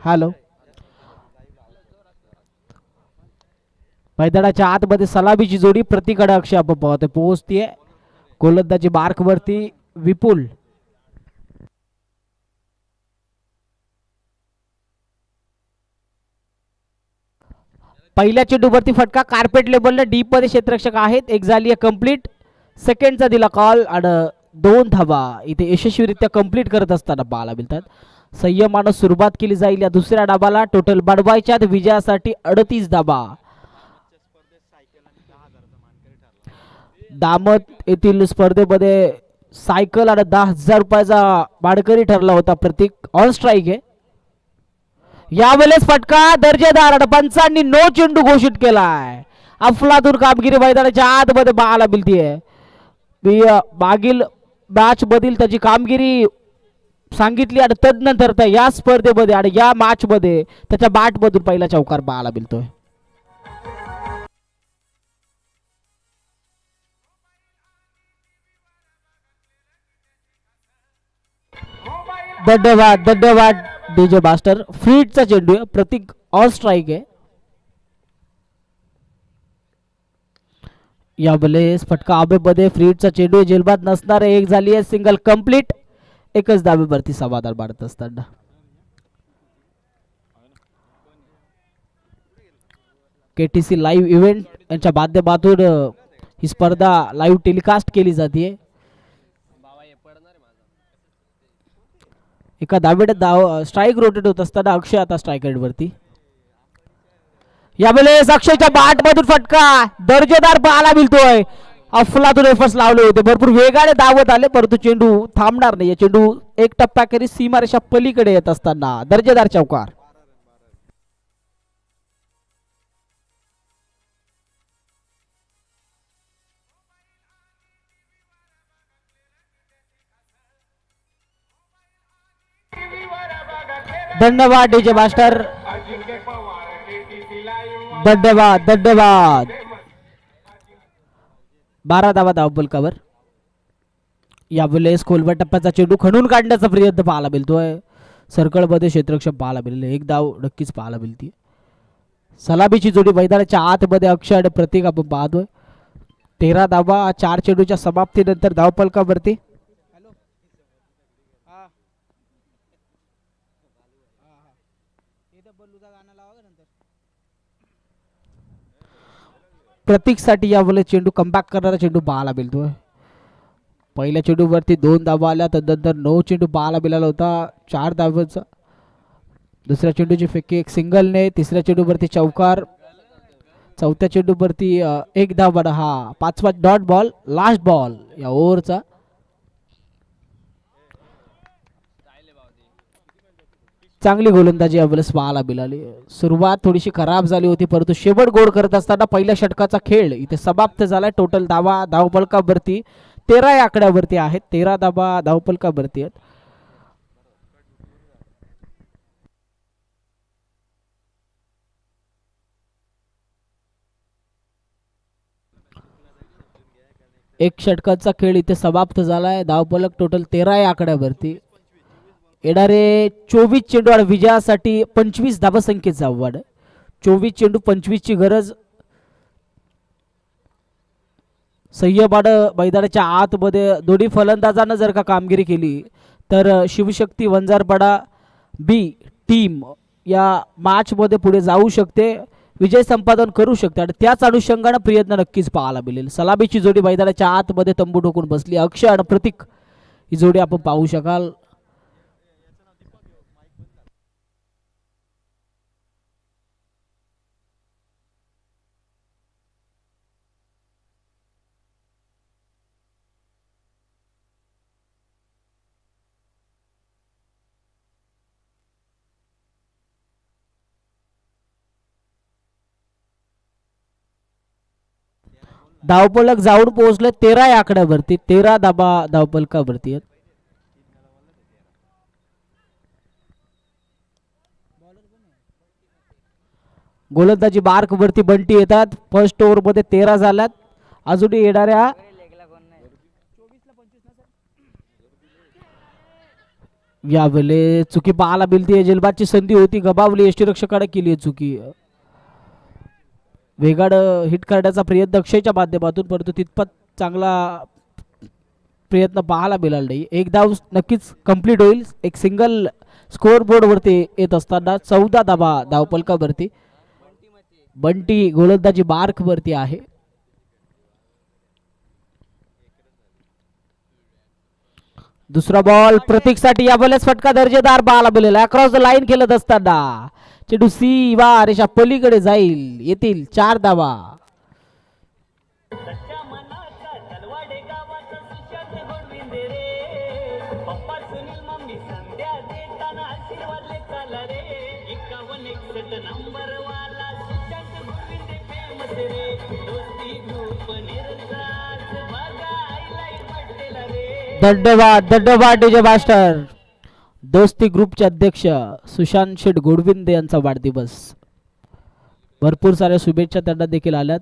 Hello. मैदानाच्या आतमध्ये सलामीची जोडी प्रतिकडे अक्षय आपण पोहोचतीये. गोलंदाजी मार्क वरती विपुल. पहिल्या चेंडूवरती फटका कार्पेट लेबलने डीपमध्ये क्षेत्ररक्षक आहेत. एक झाली आहे कंप्लीट सेकंडचा दिला कॉल आणि दोन धावा. इथे यशस्वीरित्या कंप्लीट करत असताना पाहायला मिळतात. संयमानं सुरुवात केली जाईल या दुसऱ्या डाबाला. टोटल बनवायच्या विजयासाठी अडतीस डाबा. दामत येथील स्पर्धेमध्ये सायकल आणि दहा हजार रुपयाचा बाडकरी ठरला होता प्रतीक. ऑन स्ट्राईक आहे. यावेळेस फटका दर्जेदार आणि पंचांनी नो चेंडू घोषित केलाय. अफलातून कामगिरी मैदानाच्या आतमध्ये बाळाला मिळतीये मी मागील मॅच मधील त्याची कामगिरी सांगितली आणि तदनंतर त्या या स्पर्धेमध्ये आणि या मॅचमध्ये त्याच्या बॅटमधून पहिला चौकार पाहायला मिळतोय. धन्यवाद धन्यवाद डीजे मास्टर फ्रीडचा चेंडू आहे. प्रतीक ऑन स्ट्राईक आहे. या यावेळेस फटका आबेमध्ये फ्रीडचा चेंडू जेलबाद नसणार एक झाली आहे. सिंगल कंप्लीट एकच दाबेवरती समाधान मारत असताना. K T C live event यांच्या माध्यमातून ही स्पर्धा लाईव्ह टेलिकास्ट केली जाते. एका दावेड दाव स्ट्राईक रोटेट होत असताना अक्षय आता स्ट्राईक वरती. यावेळेस अक्षयच्या बाट मधून फटका. दर्जेदार पाहायला मिळतोय. अफलातून एफर्ट्स लावले होते. भरपूर वेगाने धावत आले परंतु चेंडू थांबणार नाही चेंडू एक टप्प्याखेरी सीमारेषा पलीकडे येत असताना. दर्जेदार चौकार. धन्यवाद डीजे मास्टर. धन्यवाद धन्यवाद. बारा धावा धाव कवर यावेळेस खोलवर टप्प्याचा चेंडू खणून काढण्याचा प्रयत्न पाहायला मिळतोय. सर्कलमध्ये क्षेत्रक्षम पाहायला मिळेल. एक धाव नक्कीच पाहायला मिळते सलामीची जोडी मैदानाच्या आतमध्ये अक्षय आणि प्रतीक आपण पाहतोय. तेरा धावा चार चेंडूच्या समाप्तीनंतर धावपलकावरती प्रतीकसाठी यावेळेस चेंडू कमबॅक करणारा चेंडू पाहायला मिळतोय. पहिल्या चेंडूवरती दोन धावा आल्या त्यानंतर नऊ चेंडू पाहायला मिळाला होता चार धावांचा. दुसऱ्या चेंडूची फेकी एक सिंगलने तिसऱ्या चेंडूवरती चौकार चौथ्या चेंडूवरती एक धाव हा पाचवा डॉट बॉल लास्ट बॉल या ओव्हरचा. चांगली गोलंदाजी यावेळेस पाहायला मिळाली. सुरुवात थोडीशी खराब झाली होती परंतु शेवट गोड करत असताना पहिल्या षटकाचा खेळ इथे समाप्त झालाय. टोटल धावा धावपलकावरती तेरा या आकड्यावरती आहेत. तेरा धावा धावपलकावरती आहेत. एक षटकाचा खेळ इथे समाप्त झालाय. धावपलक टोटल तेरा या आकड्यावरती. येणारे चोवीस चेंडू आणि विजयासाठी पंचवीस धावसंख्येचा आव्हान. चोवीस चेंडू पंचवीसची गरज. संयमानं मैदानाच्या आतमध्ये दोन्ही फलंदाजानं जर का कामगिरी केली तर शिवशक्ती वंजारपाडा बी टीम या मॅचमध्ये पुढे जाऊ शकते विजय संपादन करू शकते आणि त्याच अनुषंगानं प्रयत्न नक्कीच पाहायला मिळेल. सलामीची जोडी मैदानाच्या आतमध्ये तंबू ठोकून बसली. अक्षय आणि प्रतीक ही जोडी आपण पाहू शकाल. धावपलक जाऊन पोहोचले तेरा या आकड्यावरती तेरा धाबा धावपलकावरती आहेत. गोलंदाजी मार्क वरती बंटी येतात. फर्स्ट ओव्हरमध्ये तेरा झाल्यात. अजूनही येणाऱ्या यावेळे चुकी पाहायला मिळते जेलबादची संधी होती. गबावली. यष्टीरक्षकाने केली आहे चुकी. वेगाड हिट करण्याचा प्रयत्न अक्षयच्या माध्यमातून परंतु तितपत चांगला प्रयत्न पाहायला मिळाला नाही. एक धाव नक्कीच कंप्लीट होईल. एक सिंगल स्कोअर बोर्डवरती येत असताना चौदा धाबा धावपलकावरती बंटी गोलंदाजी मार्कवरती आहे. दुसरा बॉल प्रतीकसाठी या बॉलेस फटका दर्जेदार बाला बोलेला. अक्रॉस द लाईन खेळत असताना चेडू सी वा रेषा पलीकडे जाईल. येतील चार धावा. सुशांत रे नंबर वाला रे दंडवाद डीजे मास्टर. दोस्ती ग्रुपचे अध्यक्ष सुशांत शेठ गोडविंदे यांचा वाढदिवस. भरपूर साऱ्या शुभेच्छा त्यांना देखील आल्यात.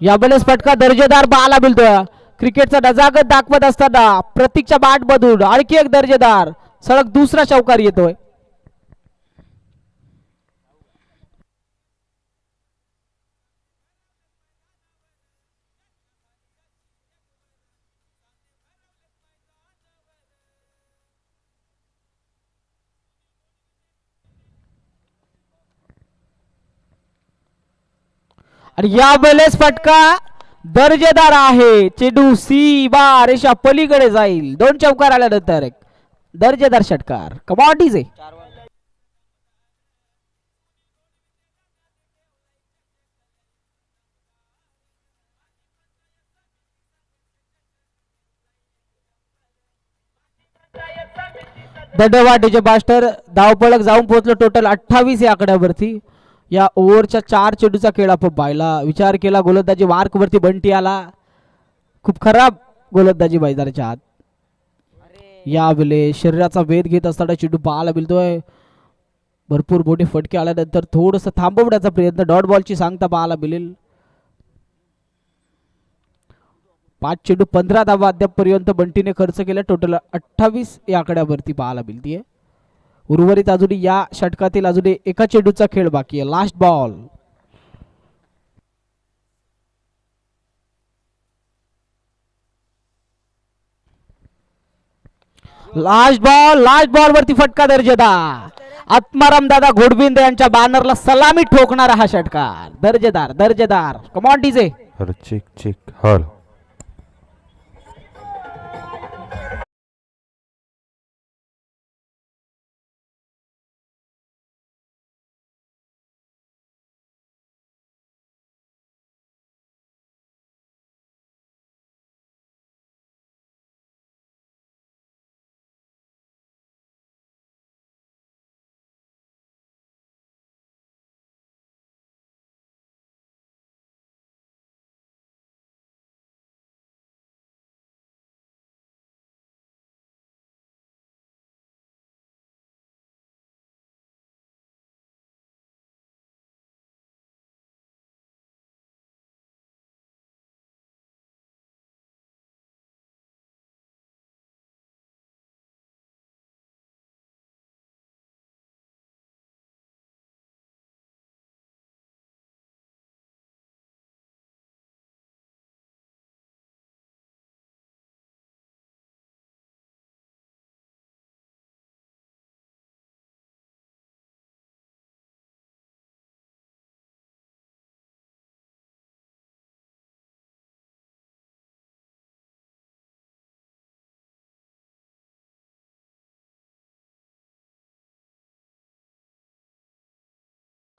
यावेळेस फटका दर्जेदार बाला मिळतोय. क्रिकेटचा नजागत दाखवत असताना प्रतीकच्या बाट मधून आणखी एक दर्जेदार सडक दुसरा चौकार येतोय. आणि या बलेस फटका दर्जेदार आहे. चेडू सी बार रेषा पलीकडे जाईल. दोन चौकार आल्यानंतर एक दर्जेदार षटकार. कमाटीज आहे दंडवाटेचे मास्टर धावपळक जाऊन पोहोचलो. टोटल अठ्ठावीस या आकड्यावरती. या ओव्हरच्या चार चेंडूचा खेळ आपण पाहिला. विचार केला गोलंदाजी मार्कवरती बंटी आला. खूप खराब गोलंदाजी मैदानाच्या आत. यावेळे शरीराचा वेध घेत असताना चेंडू पाहायला मिळतोय. भरपूर मोठे फटके आल्यानंतर थोडस थांबवण्याचा प्रयत्न डॉट बॉलची सांगता पाहायला मिळेल. पाच चेंडू पंधरा धावा अद्यापपर्यंत बंटीने खर्च केला. टोटल अठ्ठावीस या आकड्यावरती पाहायला मिळतीये. उर्वरित अजूनही या षटकातील अजूनही एका चेंडूचा खेळ बाकी आहे. Last ball last ball last ball वरती फटका दर्जेदार. आत्माराम दादा घोडबिंद यांच्या बॅनरला सलामी ठोकणारा हा षटकार. दर्जेदार दर्जेदार. कमॉन डीजे अरे चेक चेक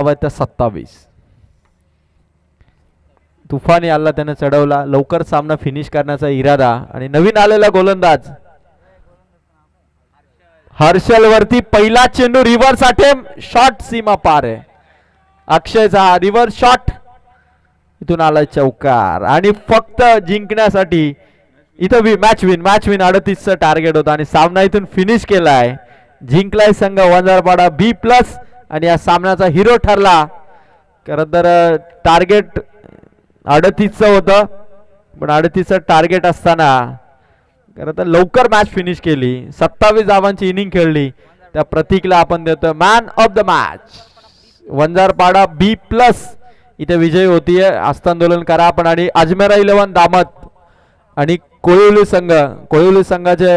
हर त्या सत्तावीस. तुफान याला त्याने चढवला. लवकर सामना फिनिश करण्याचा इरादा. आणि नवीन आलेला गोलंदाज. हर्षल वरती पहिला चेंडू रिव्हर्स अटेम शॉट सीमा पार आहे. अक्षयचा रिव्हर्स शॉट इथून आला चौकार. आणि फक्त जिंकण्यासाठी इथं मॅच विन मॅच विन अडतीसचं टार्गेट होतं. आणि सामना इथून फिनिश केलाय. जिंकलाय संघ वंजारपाडा बी प्लस आणि या सामन्याचा हिरो ठरला. खरं तर टार्गेट अडतीसचं होतं पण अडतीसचं टार्गेट असताना खरं तर लवकर मॅच फिनिश केली. सत्तावीस धावांची इनिंग खेळली. त्या प्रतीकला आपण देतो man of the match Vanjarpada B plus इथे विजयी होतीये. हस्तांदोलन करा आपण आणि अजमेरा इलेव्हन दामत आणि कोळिवली संघ. कोळिवली संघाचे